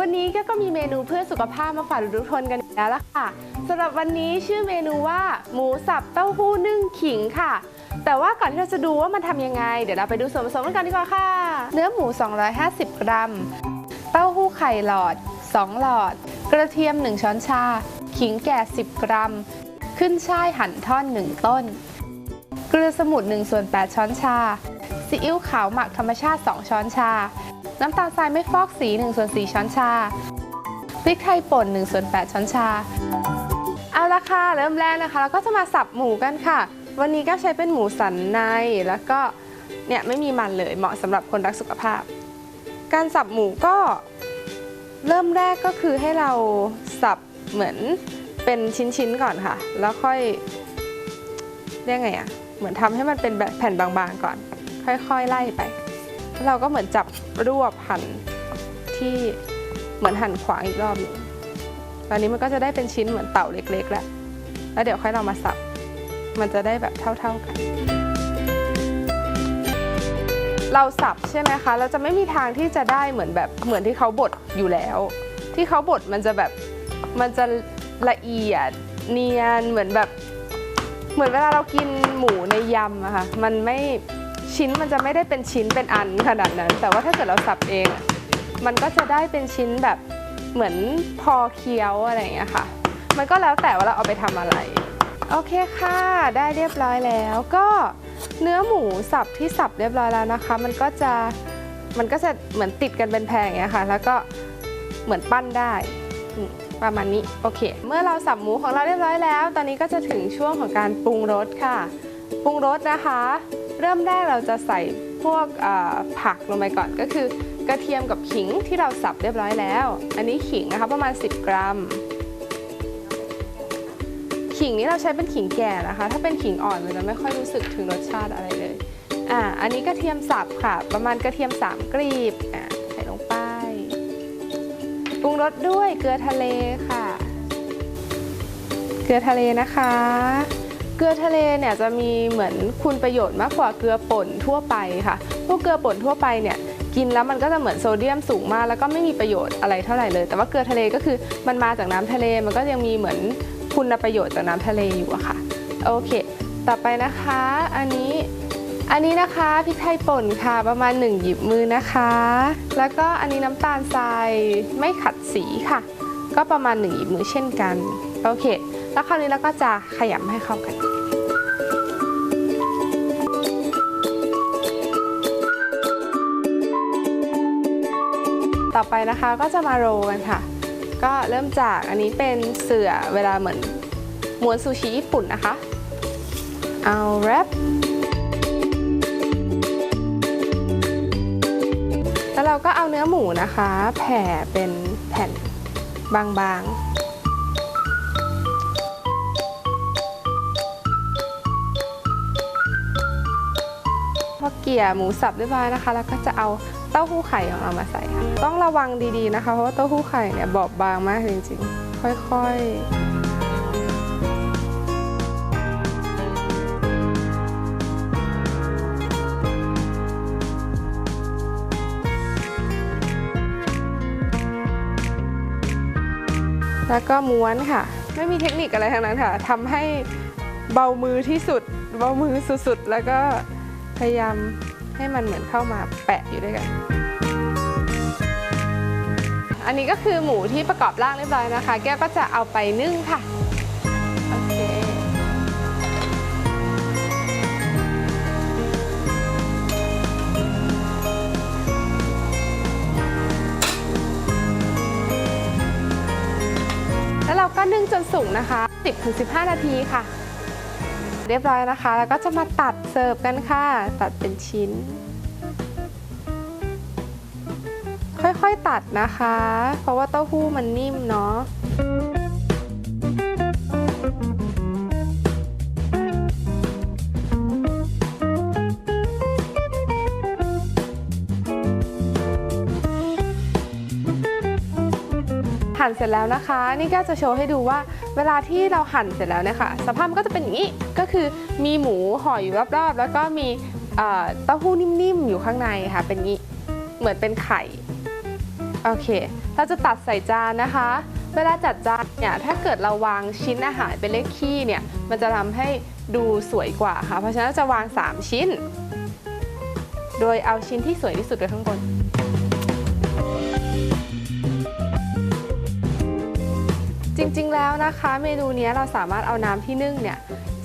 วันนี้ก็ก็มีเมนูเพื่อสุขภาพมาฝากทุกคนกันอีกแล้วล่ะค่ะสำหรับวันนี้ชื่อเมนูว่า หมูสับเต้าหู้นึ่งขิงค่ะ แต่ว่าก่อนที่เราจะดูว่ามันทำยังไง เดี๋ยวเราไปดูส่วนผสมกันดีกว่าค่ะ เนื้อหมู 250 กรัม เต้าหู้ไข่หลอด 2 หลอด กระเทียม 1 ช้อนชา ขิงแก่ 10 กรัม ขึ้นช่ายหั่นท่อน 1 ต้น เกลือสมุน1ส่วน8ช้อนชาซีอิ๊วขาวหมักธรรมชาติ 2 ช้อนชา น้ำตาลทรายไม่ฟอกสี1ส่วน4ช้อนชา พริกไทยป่น1ส่วน8ช้อนชา เอาละค่ะเริ่มแรกนะคะเราก็จะมาสับหมูกันค่ะ วันนี้ก็ใช้เป็นหมูสันในแล้วก็เนี่ยไม่มีมันเลยเหมาะสำหรับคนรักสุขภาพ การสับหมูก็เริ่มแรกก็คือให้เราสับเหมือนเป็นชิ้นๆก่อนค่ะ แล้วค่อยเรียกไงอะเหมือนทำให้มันเป็นแผ่นบางๆก่อน ค่อยๆไล่ไป เราก็เหมือนจับรวบหั่นที่เหมือนหั่นขวางอีกรอบหนึงตอนนี้มันก็จะได้เป็นชิ้นเหมือนเต่าเล็กๆแล้วแล้วเดี๋ยวค่อยเรามาสับ มันจะได้แบบเท่า ๆกัน เราสับใช่ไหมคะ เราจะไม่มีทางที่จะได้เหมือนแบบเหมือนที่เขาบดอยู่แล้ว ที่เขาบดมันจะแบบมันจะละเอียดเนียนเหมือนแบบ เหมือนเวลาเรากินหมูในยำอะค่ะ มันไม่ ชิ้นมันจะไม่ได้เป็นชิ้นเป็นอันขนาดนั้น แต่ว่าถ้าเกิดเราสับเอง มันก็จะได้เป็นชิ้นแบบเหมือนพอเคี้ยวอะไรอย่างเงี้ยค่ะ มันก็แล้วแต่ว่าเราเอาไปทำอะไร โอเคค่ะ ได้เรียบร้อยแล้วก็เนื้อหมูสับที่สับเรียบร้อยแล้วนะคะ มันก็จะมันก็จะเหมือนติดกันเป็นแพรอย่างเงี้ยค่ะ แล้วก็เหมือนปั้นได้ประมาณนี้โอเค เมื่อเราสับหมูของเราเรียบร้อยแล้ว ตอนนี้ก็จะถึงช่วงของการปรุงรสค่ะ ปรุงรสนะคะ เริ่มแรกเราจะใส่พวกผักลงไปก่อนก็คือกระเทียมกับขิงที่เราสับเรียบร้อยแล้ว อันนี้ขิงนะคะประมาณ 10 กรัม ขิงนี้เราใช้เป็นขิงแก่นะคะ ถ้าเป็นขิงอ่อนมันจะไม่ค่อยรู้สึกถึงรสชาติอะไรเลย อ่า อันนี้กระเทียมสับค่ะ ประมาณกระเทียม 3 กรีบ อ่าใส่ลงไป ปรุงรสด้วยเกลือทะเลค่ะ เกลือทะเลนะคะ เกลือทะเลเนี่ยจะมีเหมือนคุณประโยชน์มากกว่าเกลือป่นทั่วไปค่ะ พวกเกลือป่นทั่วไปเนี่ยกินแล้วมันก็จะเหมือนโซเดียมสูงมาก แล้วก็ไม่มีประโยชน์อะไรเท่าไหร่เลย แต่ว่าเกลือทะเลก็คือมันมาจากน้ำทะเลมันก็ยังมีเหมือนคุณประโยชน์จากน้ำทะเลอยู่อะค่ะ โอเค ต่อไปนะคะ อันนี้อันนี้นะคะพริกไทยป่นค่ะประมาณ 1 หยิบมือนะคะ แล้วก็อันนี้น้ำตาลทรายไม่ขัดสีค่ะ ก็ประมาณ 1 หยิบมือเช่นกัน โอเค แล้วคราวนี้เราก็จะขยำให้เข้ากัน ต่อไปนะคะก็จะมาโรกันค่ะ ก็เริ่มจากอันนี้เป็นเสื่อเวลาเหมือนม้วนซูชิญี่ปุ่นนะคะ เอาแรปแล้วเราก็เอาเนื้อหมูนะคะ แผ่เป็นแผ่นบางๆ กี่ยหมูสับเรียบร้อยนะคะ แล้วก็จะเอาเต้าหู้ไข่ของเรามาใส่ค่ะ ต้องระวังดีๆนะคะ เพราะว่าเต้าหู้ไข่เนี่ยบอบบางมากจริงๆ ค่อยๆแล้วก็ม้วนค่ะ ไม่มีเทคนิคอะไรทั้งนั้นค่ะทำให้เบามือที่สุด เบามือสุดๆ แล้วก็ พยายามให้มันเหมือนเข้ามาแปะอยู่ด้วยกัน อันนี้ก็คือหมูที่ประกอบร่างเรียบร้อยนะคะ แก้วก็จะเอาไปนึ่งค่ะโอเคแล้วเราก็นึ่งจนสุกนะคะ 10-15 นาทีค่ะ เรียบร้อยนะคะ แล้วก็จะมาตัดเสิร์ฟกันค่ะ ตัดเป็นชิ้น ค่อยๆตัดนะคะ เพราะว่าเต้าหู้มันนิ่มเนาะ หั่นเสร็จแล้วนะคะ นี่ก็จะโชว์ให้ดูว่าเวลาที่เราหั่นเสร็จแล้วเนี่ยค่ะสภาพมันก็จะเป็นอย่างนี้ก็คือมีหมูห่ออยู่รอบๆ แล้วก็มีเต้าหู้นิ่มๆอยู่ข้างในค่ะ เป็นงี้เหมือนเป็นไข่โอเค เราจะตัดใส่จานนะคะ เวลาจัดจานเนี่ยถ้าเกิดเราวางชิ้นอาหารเป็นเลขคี่เนี่ยมันจะทำให้ดูสวยกว่าค่ะ เพราะฉะนั้นจะวาง 3 ชิ้น โดยเอาชิ้นที่สวยที่สุดไว้ข้างบน ริงๆแล้วนะคะ เมนูนี้เราสามารถเอาน้ำที่นึ่งเนี่ย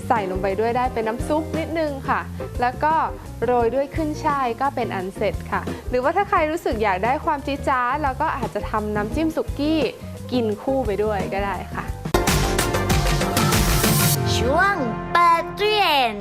ใส่ลงไปด้วยได้เป็นน้ำซุปนิดนึงค่ะ แล้วก็โรยด้วยขึ้นช่ายก็เป็นอันเสร็จค่ะ หรือว่าถ้าใครรู้สึกอยากได้ความจี๊ดจ๊าดเราก็อาจจะทำน้ำจิ้มสุกี้กินคู่ไปด้วยก็ได้ค่ะ ช่วงเปิดเรียน